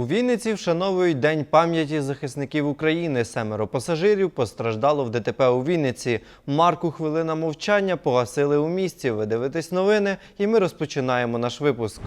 У Вінниці вшановують День пам'яті захисників України. Семеро пасажирів постраждало в ДТП у Вінниці. Марку хвилина мовчання погасили у місті. Ви дивитесь новини, і ми розпочинаємо наш випуск.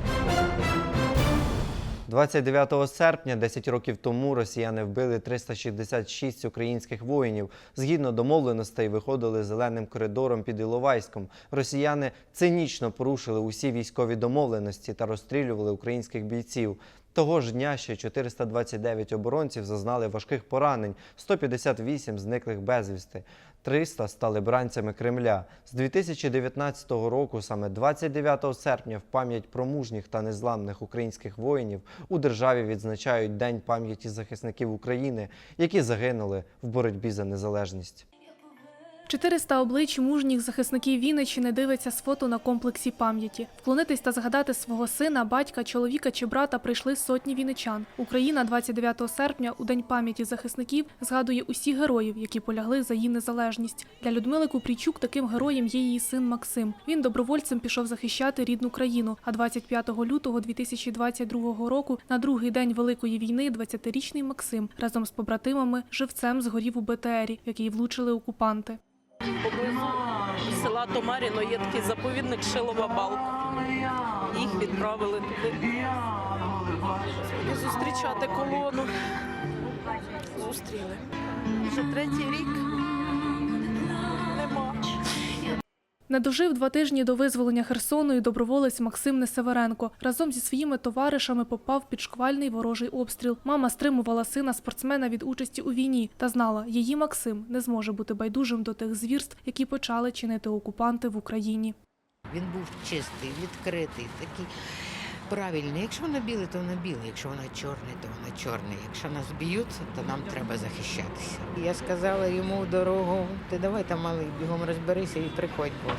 29 серпня, 10 років тому, росіяни вбили 366 українських воїнів. Згідно домовленостей, виходили зеленим коридором під Іловайськом. Росіяни цинічно порушили усі військові домовленості та розстрілювали українських бійців. Того ж дня ще 429 оборонців зазнали важких поранень, 158 зниклих безвісти. 300 стали бранцями Кремля. З 2019 року, саме 29 серпня, в пам'ять про мужніх та незламних українських воїнів у державі відзначають День пам'яті захисників України, які загинули в боротьбі за незалежність. 400 облич мужніх захисників Вінниччини дивиться з фото на комплексі пам'яті. Вклонитись та згадати свого сина, батька, чоловіка чи брата прийшли сотні вінничан. Україна 29 серпня у День пам'яті захисників згадує усіх героїв, які полягли за її незалежність. Для Людмили Купрійчук таким героєм є її син Максим. Він добровольцем пішов захищати рідну країну. А 25 лютого 2022 року, на другий день Великої війни, 20-річний Максим разом з побратимами живцем згорів у БТРі, який влучили окупанти. Поблизу села Томаріно є такий заповідник Шилова Балка. Їх відправили туди. Зустрічати колону. Зустріли. Вже третій рік Не дожив два тижні до визволення Херсону і доброволець Максим Несеверенко. Разом зі своїми товаришами попав під шквальний ворожий обстріл. Мама стримувала сина спортсмена від участі у війні та знала, її Максим не зможе бути байдужим до тих звірств, які почали чинити окупанти в Україні. Він був чистий, відкритий, такий правильний. Якщо вона білий, то вона білий. Якщо вона чорний, то вона чорний. Якщо нас б'ють, то нам треба захищатися. Я сказала йому в дорогу, ти давай там малий бігом розберися і приходь, бо ж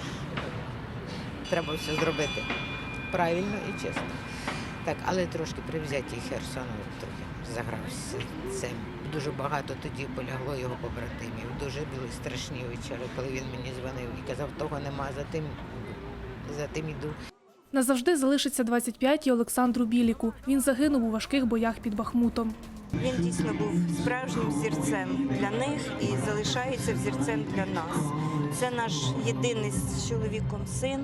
треба все зробити правильно і чесно. Так, але трошки при взятті Херсону трохи загрався цим. Дуже багато тоді полягло його побратимів. Дуже були страшні вечори, коли він мені дзвонив і казав, того нема, за тим, за тим іду. Назавжди залишиться 25-й Олександру Біліку. Він загинув у важких боях під Бахмутом. Він дійсно був справжнім взірцем для них і залишається взірцем для нас. Це наш єдиний з чоловіком син.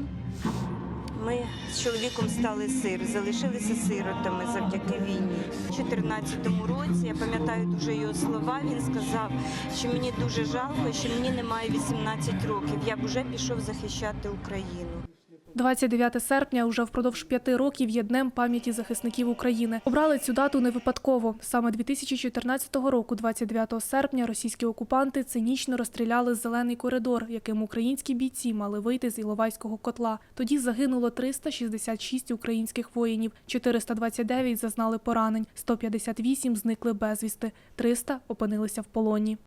Ми з чоловіком стали сир, залишилися сиротами завдяки війні. У 2014 році я пам'ятаю дуже його слова. Він сказав, що мені дуже жалко, що мені немає 18 років. Я б уже пішов захищати Україну. 29 серпня уже впродовж п'яти років є днем пам'яті захисників України. Обрали цю дату не випадково. Саме 2014 року, 29 серпня, російські окупанти цинічно розстріляли зелений коридор, яким українські бійці мали вийти з Іловайського котла. Тоді загинуло 366 українських воїнів, 429 зазнали поранень, 158 зникли безвісти, 300 опинилися в полоні.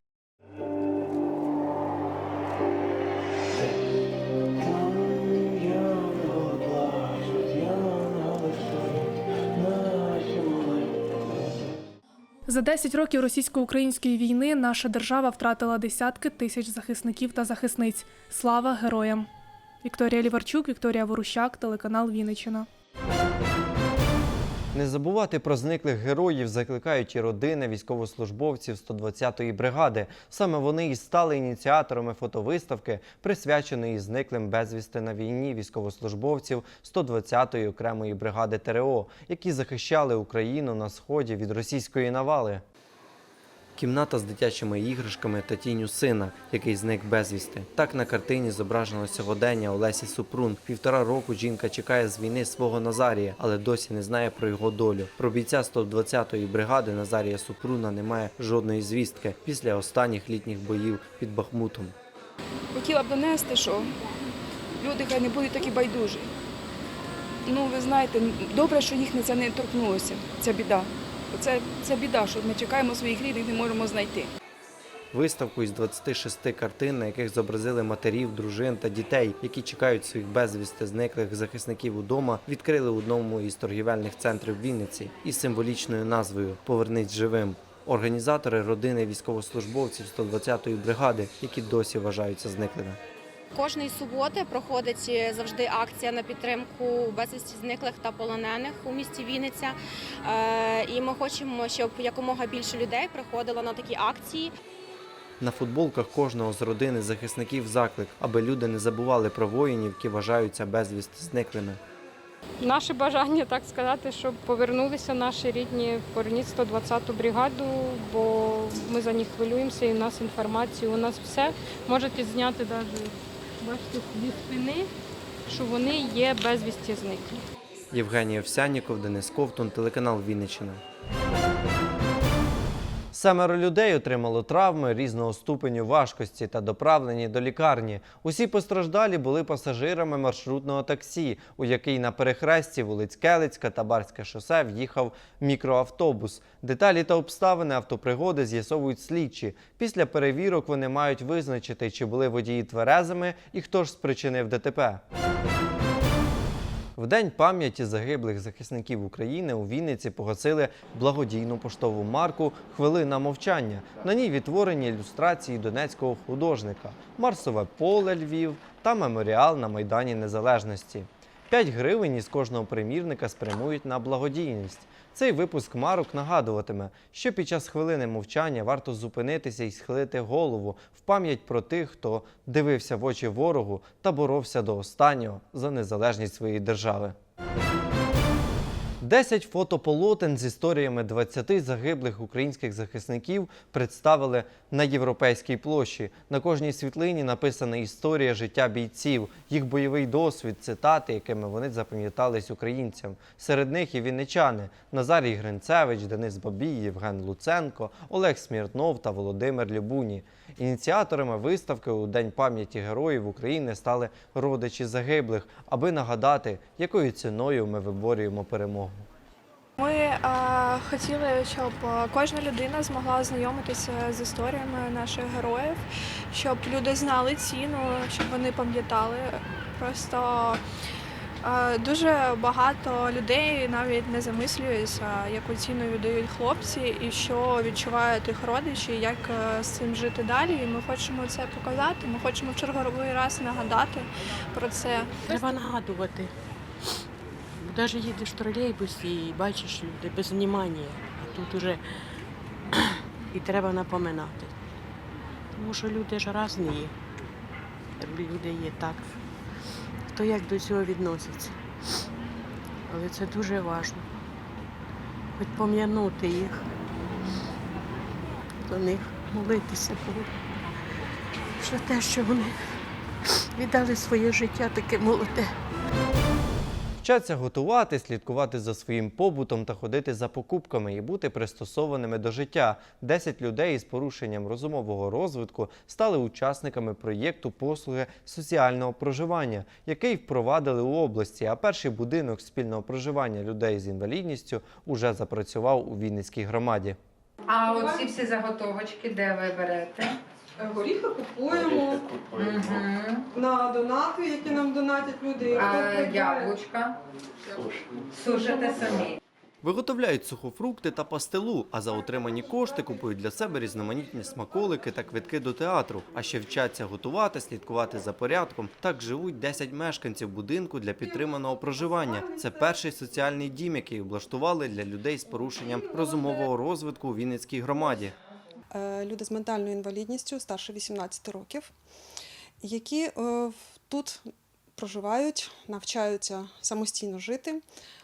За 10 років російсько-української війни наша держава втратила десятки тисяч захисників та захисниць. Слава героям! Вікторія Ліварчук, Вікторія Ворущак, телеканал Вінниччина. Не забувати про зниклих героїв закликають і родини військовослужбовців 120-ї бригади. Саме вони і стали ініціаторами фотовиставки, присвяченої зниклим безвісти на війні військовослужбовців 120-ї окремої бригади ТРО, які захищали Україну на сході від російської навали. Кімната з дитячими іграшками та тінню сина, який зник безвісти. Так на картині зображено сьогодення Олесі Супрун. Півтора року жінка чекає з війни свого Назарія, але досі не знає про його долю. Про бійця 120-ї бригади Назарія Супруна немає жодної звістки після останніх літніх боїв під Бахмутом. хотіла б донести, що люди хай не будуть такі байдужі. Ну, ви знаєте, добре, що їх це не торкнулося, ця біда. Це, це біда, що ми чекаємо своїх рідних, не можемо знайти. Виставку із 26 картин, на яких зобразили матерів, дружин та дітей, які чекають своїх безвісти зниклих захисників удома, відкрили в одному із торгівельних центрів Вінниці із символічною назвою Повернись живим. Організатори родини військовослужбовців 120-ї бригади, які досі вважаються зниклими. Кожної суботи проходить е, завжди акція на підтримку безвісті зниклих та полонених у місті Вінниця. Е, І ми хочемо, щоб якомога більше людей приходило на такі акції. На футболках кожного з родини захисників заклик, аби люди не забували про воїнів, які вважаються безвісти зниклими. Наше бажання, так сказати, щоб повернулися наші рідні поверніть 120-ту бригаду, бо ми за них хвилюємося і у нас інформація, у нас все. Можете зняти навіть, бачите, зі спини, що вони є безвісті зниклі. Євгеній Овсянніков, Денис Ковтун, телеканал Вінниччина. Семеро людей отримало травми різного ступеню важкості та доправлені до лікарні. Усі постраждалі були пасажирами маршрутного таксі, у який на перехресті вулиць Келицька та Барське шосе в'їхав мікроавтобус. Деталі та обставини автопригоди з'ясовують слідчі. Після перевірок вони мають визначити, чи були водії тверезими і хто ж спричинив ДТП. В день пам'яті загиблих захисників України у Вінниці погасили благодійну поштову марку Хвилина мовчання. На ній відтворені ілюстрації донецького художника, Марсове поле Львів та меморіал на Майдані Незалежності. 5 гривень із кожного примірника спрямують на благодійність. Цей випуск марок нагадуватиме, що під час хвилини мовчання варто зупинитися і схилити голову в пам'ять про тих, хто дивився в очі ворогу та боровся до останнього за незалежність своєї держави. 10 фотополотен з історіями 20 загиблих українських захисників представили на європейській площі. На кожній світлині написана історія життя бійців, їх бойовий досвід, цитати, якими вони запам'ятались українцям. Серед них і вінничани Назарій Гринцевич, Денис Бабій, Євген Луценко, Олег Смірнов та Володимир Любуні. Ініціаторами виставки у День пам'яті героїв України стали родичі загиблих, аби нагадати, якою ціною ми виборюємо перемогу. Ми е, хотіли, щоб кожна людина змогла ознайомитися з історіями наших героїв, щоб люди знали ціну, щоб вони пам'ятали. Просто е, дуже багато людей навіть не замислюється, яку ціну віддають хлопці і що відчувають їх родичі, як е, з цим жити далі. І ми хочемо це показати. Ми хочемо в черговий раз нагадати про це. Треба нагадувати. Навіть їдеш в тролейбусі і бачиш люди без внимання, а тут уже і треба напоминати. Тому що люди ж різні. Люди є так. Хто як до цього відноситься. Але це дуже важливо. Хоч пом'янути їх, до них молитися Богу. Що те, що вони віддали своє життя таке молоде. Вчаться готувати, слідкувати за своїм побутом та ходити за покупками і бути пристосованими до життя. 10 людей із порушенням розумового розвитку стали учасниками проєкту послуги соціального проживання, який впровадили у області. А перший будинок спільного проживання людей з інвалідністю уже запрацював у Вінницькій громаді. А оці всі заготовочки, де ви берете? Горіхи купуємо Угу. на донати, які нам донатять люди. і хто А придбає. яблучка? Сушите самі. Виготовляють сухофрукти та пастилу, а за отримані кошти купують для себе різноманітні смаколики та квитки до театру. А ще вчаться готувати, слідкувати за порядком. Так живуть 10 мешканців будинку для підтриманого проживання. Це перший соціальний дім, який облаштували для людей з порушенням розумового розвитку у Вінницькій громаді. Е, Люди з ментальною інвалідністю старше 18 років, які е, тут проживають, навчаються самостійно жити,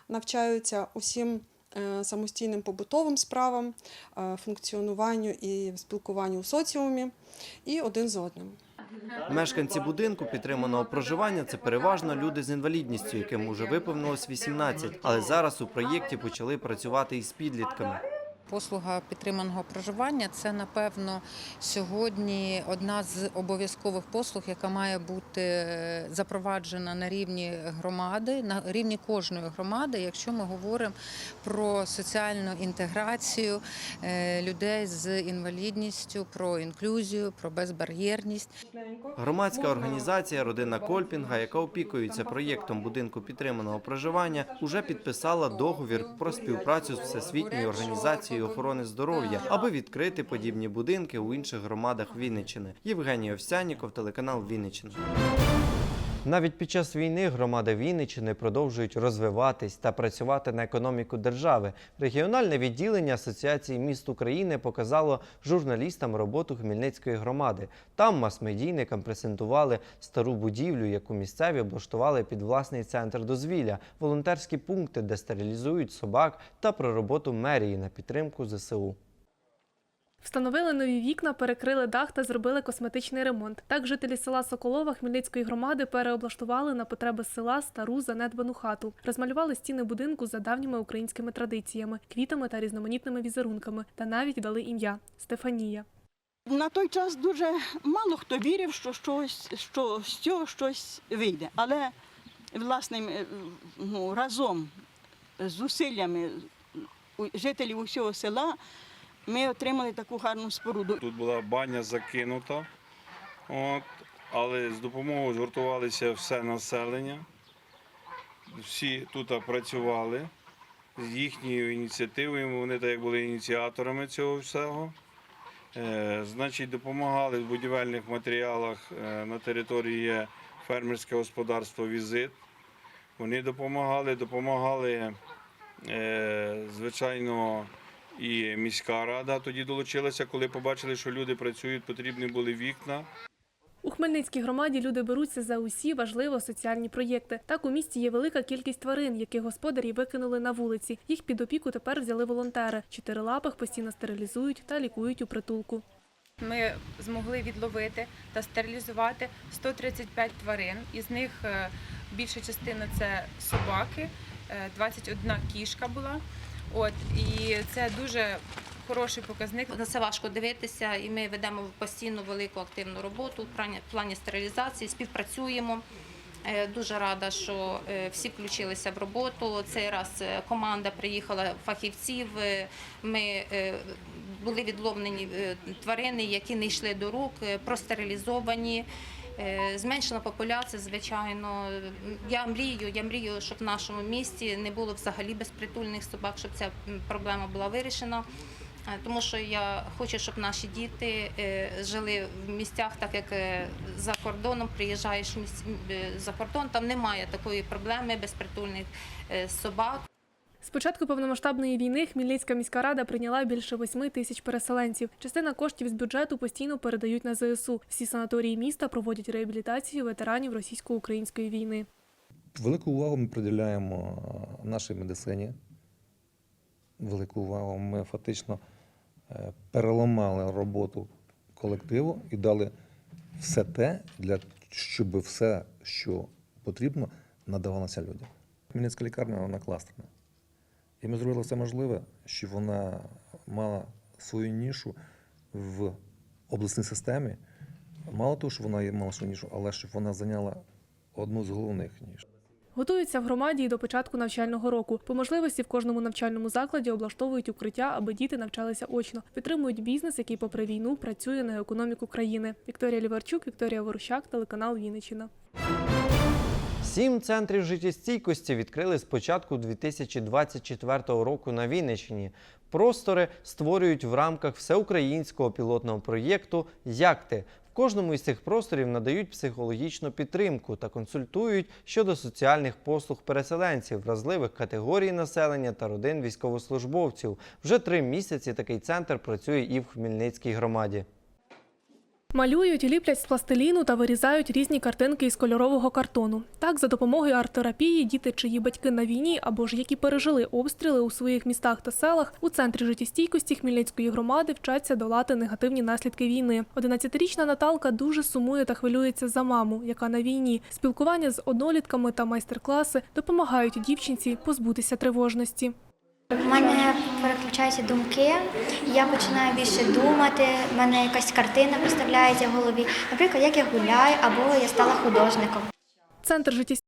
навчаються усім е, самостійним побутовим справам, функціонуванню і спілкуванню у соціумі і один з одним. Мешканці будинку підтриманого проживання це переважно люди з інвалідністю, яким уже виповнилось 18, але зараз у проєкті почали працювати із підлітками. Послуга підтриманого проживання це, напевно, сьогодні одна з обов'язкових послуг, яка має бути е, запроваджена на рівні громади, на рівні кожної громади, якщо ми говоримо про соціальну інтеграцію е, людей з інвалідністю, про інклюзію, про безбар'єрність. Громадська організація Родина Кольпінга, яка опікується проєктом будинку підтриманого проживання, уже підписала договір про співпрацю з Всесвітньою організацією і охорони здоров'я, аби відкрити подібні будинки у інших громадах Вінниччини. Євгеній Овсяніков, телеканал Вінниччина. Навіть під час війни громади Вінниччини продовжують розвиватись та працювати на економіку держави. Регіональне відділення Асоціації міст України показало журналістам роботу Хмельницької громади. Там мас-медійникам презентували стару будівлю, яку місцеві облаштували під власний центр дозвілля, волонтерські пункти, де стерилізують собак, та про роботу мерії на підтримку ЗСУ. Встановили нові вікна, перекрили дах та зробили косметичний ремонт. Так жителі села Соколова Хмельницької громади переоблаштували на потреби села стару занедбану хату, розмалювали стіни будинку за давніми українськими традиціями, квітами та різноманітними візерунками, та навіть дали ім'я Стефанія. На той час дуже мало хто вірив, що щось, що з цього щось вийде. Але власним е, ну, разом з зусиллями жителів усього села ми отримали таку гарну споруду. Тут була баня закинута, от, але з допомогою згуртувалися все населення. Всі тут працювали з їхньою ініціативою. Вони так як були ініціаторами цього всього. Е, значить, допомагали в будівельних матеріалах е, на території є фермерське господарство Візит. Вони допомагали, допомагали, е, звичайно, і міська рада тоді долучилася, коли побачили, що люди працюють, потрібні були вікна. У Хмельницькій громаді люди беруться за усі важливі соціальні проєкти. Так у місті є велика кількість тварин, яких господарі викинули на вулиці. Їх під опіку тепер взяли волонтери. Чотирилапих постійно стерилізують та лікують у притулку. Ми змогли відловити та стерилізувати 135 тварин. Із них е, більша частина це собаки, е, 21 кішка була. От і це дуже хороший показник. На це важко дивитися, і ми ведемо постійну велику активну роботу в плані- стерилізації, співпрацюємо. Е, Дуже рада, що е, всі включилися в роботу. Цей раз е, команда приїхала фахівців. Ми були відловлені е, тварини, які не йшли до рук, простерилізовані. Е, Зменшена популяція, звичайно. Я мрію, я мрію, щоб в нашому місті не було взагалі безпритульних собак, щоб ця проблема була вирішена. Е, Тому що я хочу, щоб наші діти е, жили в місцях, так як за кордоном приїжджаєш за кордон, там немає такої проблеми безпритульних собак. З початку повномасштабної війни Хмельницька міська рада прийняла більше восьми тисяч переселенців. Частина коштів з бюджету постійно передають на ЗСУ. Всі санаторії міста проводять реабілітацію ветеранів російсько-української війни. Велику увагу ми приділяємо нашій медицині. Велику увагу ми фактично е, переламали роботу колективу і дали все те, для, щоб все, що потрібно, надавалося людям. Хмельницька лікарня вона кластерна. І ми зробили все можливе, щоб вона мала свою нішу в обласній системі. Мало того, що вона мала свою нішу, але щоб вона зайняла одну з головних ніж. Готуються в громаді і до початку навчального року. По можливості в кожному навчальному закладі облаштовують укриття, аби діти навчалися очно. Підтримують бізнес, який, попри війну, працює на економіку країни. Вікторія Ліварчук, Вікторія Ворущак, телеканал Вінниччина. Сім центрів життєстійкості відкрили з початку 2024 року на Вінниччині. Простори створюють в рамках всеукраїнського пілотного проєкту Якти. В кожному із цих просторів надають психологічну підтримку та консультують щодо соціальних послуг переселенців, вразливих категорій населення та родин військовослужбовців. Вже три місяці такий центр працює і в Хмельницькій громаді. Малюють, ліплять з пластиліну та вирізають різні картинки із кольорового картону. Так, за допомогою арт-терапії діти, чиї батьки на війні або ж які пережили обстріли у своїх містах та селах, у центрі життєстійкості Хмельницької громади вчаться долати негативні наслідки війни. 11-річна Наталка дуже сумує та хвилюється за маму, яка на війні. Спілкування з однолітками та майстер-класи допомагають дівчинці позбутися тривожності. У мене переключаються думки, я починаю більше думати, в мене якась картина представляється в голові. Наприклад, як я гуляю або я стала художником. Центр життєстійкості